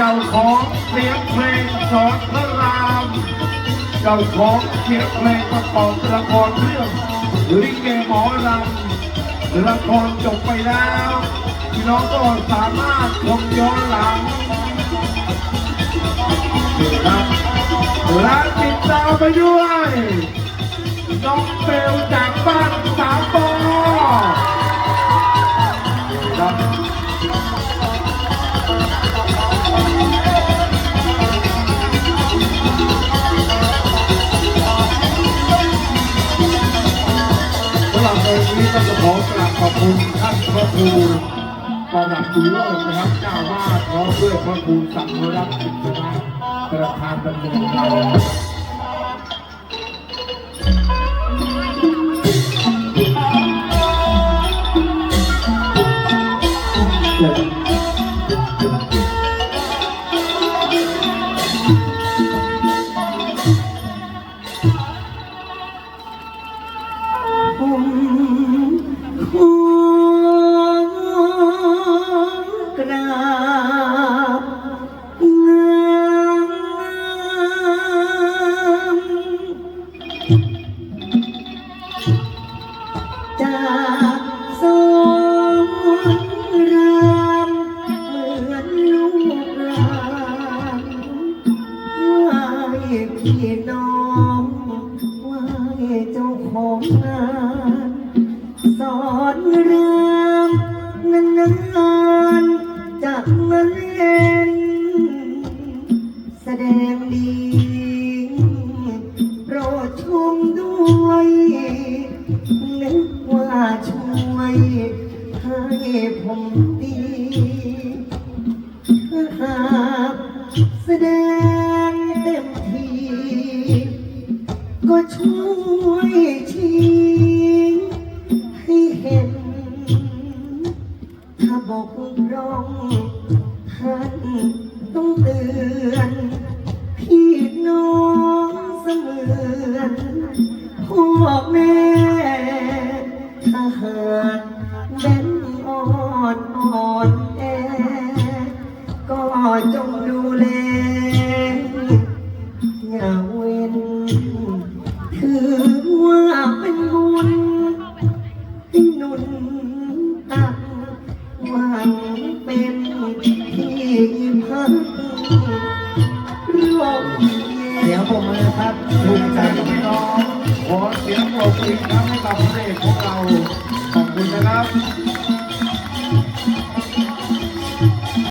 จ้าของเสียงเพลงสอนพระราม เจ้าของเสียงเพลงประกอบละครเรื่องลิเกหมอลำละครจบไปแล้วพี่น้องก็สามารถชมย้อนหลังรับและติดตามไปด้วยน้องเบลจากบ้านสามปอครับ สำหรับเพลงนี้ก็จะขอกราบขอบคุณท่านพระครูประดับบุญเลิศนะครับเจ้าวาดพร้อมด้วยพระครูสังวรักษ์กิจนะประธานดำเนินการ กรา พี่น้องไหวเจ้าของงานสอนเรื่องนานๆจากมาเล่นแสดงดีโปรดชมด้วยนึกว่าช่วยให้ผมดีหากแสดง ถ้าบอกร้องท่านต้องเตือน พี่น้องเสมือนพวกแม่ถ้าหากแบนอ่อนอ่อนแอ ก็จงดูแล อย่าเว้น ถือว่าเป็นบุญให้หนุน หวังเป็นที่พักร่วมเย็เสียงผมเลยครับภูมิใจกับพี่น้องขอเสียงปรบมือครั้งให้กับพระเอกของเรา ขอบคุณนะครับ